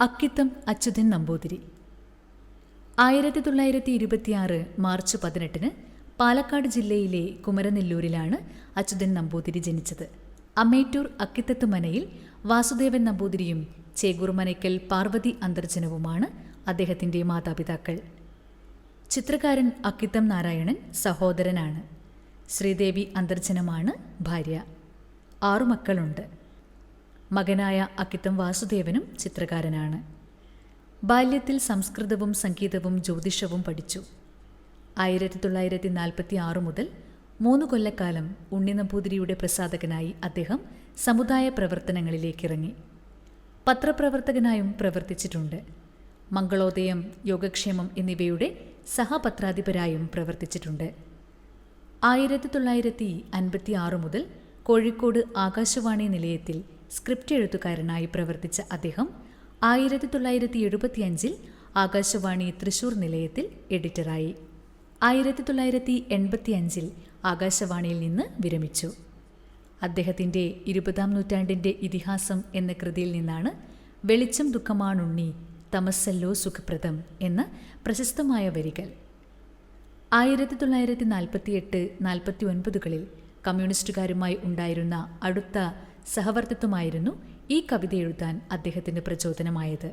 അക്കിത്തം അച്യുതൻ നമ്പൂതിരി. ആയിരത്തി തൊള്ളായിരത്തി ഇരുപത്തിയാറ് മാർച്ച് പതിനെട്ടിന് പാലക്കാട് ജില്ലയിലെ കുമരനെല്ലൂരിലാണ് അച്യുതൻ നമ്പൂതിരി ജനിച്ചത്. അമേറ്റൂർ അക്കിത്തത്തുമനയിൽ വാസുദേവൻ നമ്പൂതിരിയും ചേകൂർമനയ്ക്കൽ പാർവതി അന്തർജനവുമാണ് അദ്ദേഹത്തിന്റെ മാതാപിതാക്കൾ. ചിത്രകാരൻ അക്കിത്തം നാരായണൻ സഹോദരനാണ്. ശ്രീദേവി അന്തർജനമാണ് ഭാര്യ. ആറു മക്കളുണ്ട്. മകനായ അക്കിത്തം വാസുദേവനും ചിത്രകാരനാണ്. ബാല്യത്തിൽ സംസ്കൃതവും സംഗീതവും ജ്യോതിഷവും പഠിച്ചു. ആയിരത്തി തൊള്ളായിരത്തി നാൽപ്പത്തി ആറ് മുതൽ മൂന്ന് കൊല്ലക്കാലം ഉണ്ണിനമ്പൂതിരിയുടെ പ്രസാധകനായി അദ്ദേഹം സമുദായ പ്രവർത്തനങ്ങളിലേക്കിറങ്ങി. പത്രപ്രവർത്തകനായും പ്രവർത്തിച്ചിട്ടുണ്ട്. മംഗളോദയം യോഗക്ഷേമം എന്നിവയുടെ സഹപത്രാധിപരായും പ്രവർത്തിച്ചിട്ടുണ്ട്. ആയിരത്തി തൊള്ളായിരത്തി അൻപത്തി ആറ് മുതൽ കോഴിക്കോട് ആകാശവാണി നിലയത്തിൽ സ്ക്രിപ്റ്റ് എഴുത്തുകാരനായി പ്രവർത്തിച്ച അദ്ദേഹം ആയിരത്തി തൊള്ളായിരത്തി എഴുപത്തിയഞ്ചിൽ ആകാശവാണി തൃശൂർ നിലയത്തിൽ എഡിറ്ററായി. ആയിരത്തി തൊള്ളായിരത്തി എൺപത്തിയഞ്ചിൽ ആകാശവാണിയിൽ നിന്ന് വിരമിച്ചു. അദ്ദേഹത്തിന്റെ ഇരുപതാം നൂറ്റാണ്ടിന്റെ ഇതിഹാസം എന്ന കൃതിയിൽ നിന്നാണ് വെളിച്ചം ദുഃഖമാണുണ്ണി തമസ്സല്ലോ സുഖപ്രദം എന്ന പ്രശസ്തമായ വരികൾ. ആയിരത്തി തൊള്ളായിരത്തി നാൽപ്പത്തിയെട്ട് നാൽപ്പത്തി ഒൻപതുകളിൽ കമ്മ്യൂണിസ്റ്റുകാരുമായി ഉണ്ടായിരുന്ന അടുത്ത സഹവർത്തിത്വമായിരുന്നു ഈ കവിത എഴുതാൻ അദ്ദേഹത്തിന് പ്രചോദനമായത്.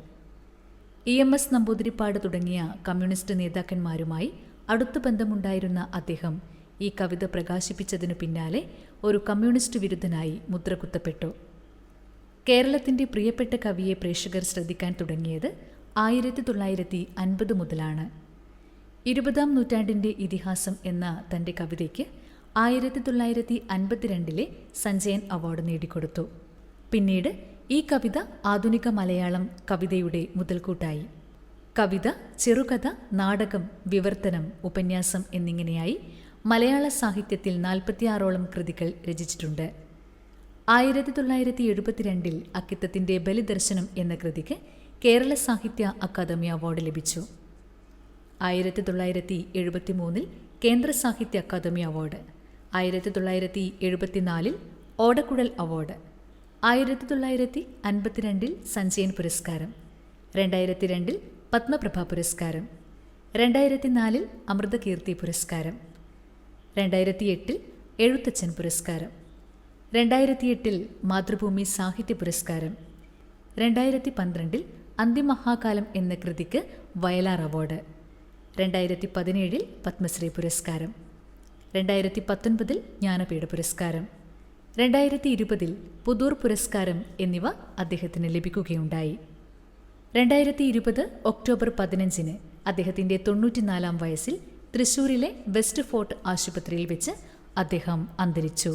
ഇ എം എസ് നമ്പൂതിരിപ്പാട് തുടങ്ങിയ കമ്മ്യൂണിസ്റ്റ് നേതാക്കന്മാരുമായി അടുത്ത ബന്ധമുണ്ടായിരുന്ന അദ്ദേഹം ഈ കവിത പ്രകാശിപ്പിച്ചതിനു പിന്നാലെ ഒരു കമ്മ്യൂണിസ്റ്റ് വിരുദ്ധനായി മുദ്രകുത്തപ്പെട്ടു. കേരളത്തിന്റെ പ്രിയപ്പെട്ട കവിയെ പ്രേക്ഷകർ ശ്രദ്ധിക്കാൻ തുടങ്ങിയത് ആയിരത്തി തൊള്ളായിരത്തി അൻപത് മുതലാണ്. ഇരുപതാം നൂറ്റാണ്ടിന്റെ ഇതിഹാസം എന്ന തന്റെ കവിതയ്ക്ക് ആയിരത്തി തൊള്ളായിരത്തി അൻപത്തിരണ്ടിലെ സഞ്ജയൻ അവാർഡ് നേടിക്കൊടുത്തു. പിന്നീട് ഈ കവിത ആധുനിക മലയാളം കവിതയുടെ മുതൽക്കൂട്ടായി. കവിത ചെറുകഥ നാടകം വിവർത്തനം ഉപന്യാസം എന്നിങ്ങനെയായി മലയാള സാഹിത്യത്തിൽ നാൽപ്പത്തിയാറോളം കൃതികൾ രചിച്ചിട്ടുണ്ട്. ആയിരത്തി തൊള്ളായിരത്തി എഴുപത്തിരണ്ടിൽ അക്കിത്തത്തിന്റെ ബലിദർശനം എന്ന കൃതിക്ക് കേരള സാഹിത്യ അക്കാദമി അവാർഡ് ലഭിച്ചു. ആയിരത്തി തൊള്ളായിരത്തി എഴുപത്തി മൂന്നിൽ കേന്ദ്ര സാഹിത്യ അക്കാദമി അവാർഡ്. ആയിരത്തി തൊള്ളായിരത്തി എഴുപത്തിനാലിൽ ഓടക്കുഴൽ അവാർഡ് ആയിരത്തി തൊള്ളായിരത്തി അൻപത്തിരണ്ടിൽ സഞ്ജയൻ പുരസ്കാരം രണ്ടായിരത്തി രണ്ടിൽ പത്മപ്രഭ പുരസ്കാരം രണ്ടായിരത്തി നാലിൽ അമൃതകീർത്തി പുരസ്കാരം രണ്ടായിരത്തി എട്ടിൽ എഴുത്തച്ഛൻ പുരസ്കാരം രണ്ടായിരത്തി എട്ടിൽ മാതൃഭൂമി സാഹിത്യ പുരസ്കാരം രണ്ടായിരത്തി പന്ത്രണ്ടിൽ അന്തിമഹാകാലം എന്ന കൃതിക്ക് വയലാർ അവാർഡ് രണ്ടായിരത്തി പതിനേഴിൽ പത്മശ്രീ പുരസ്കാരം. രണ്ടായിരത്തി പത്തൊൻപതിൽ ജ്ഞാനപീഠ പുരസ്കാരം രണ്ടായിരത്തി ഇരുപതിൽ പുതൂർ പുരസ്കാരം എന്നിവ അദ്ദേഹത്തിന് ലഭിക്കുകയുണ്ടായി. രണ്ടായിരത്തി ഇരുപത് ഒക്ടോബർ പതിനഞ്ചിന് അദ്ദേഹത്തിന്റെ തൊണ്ണൂറ്റിനാലാം വയസ്സിൽ തൃശൂരിലെ വെസ്റ്റ് ഫോർട്ട് ആശുപത്രിയിൽ വെച്ച് അദ്ദേഹം അന്തരിച്ചു.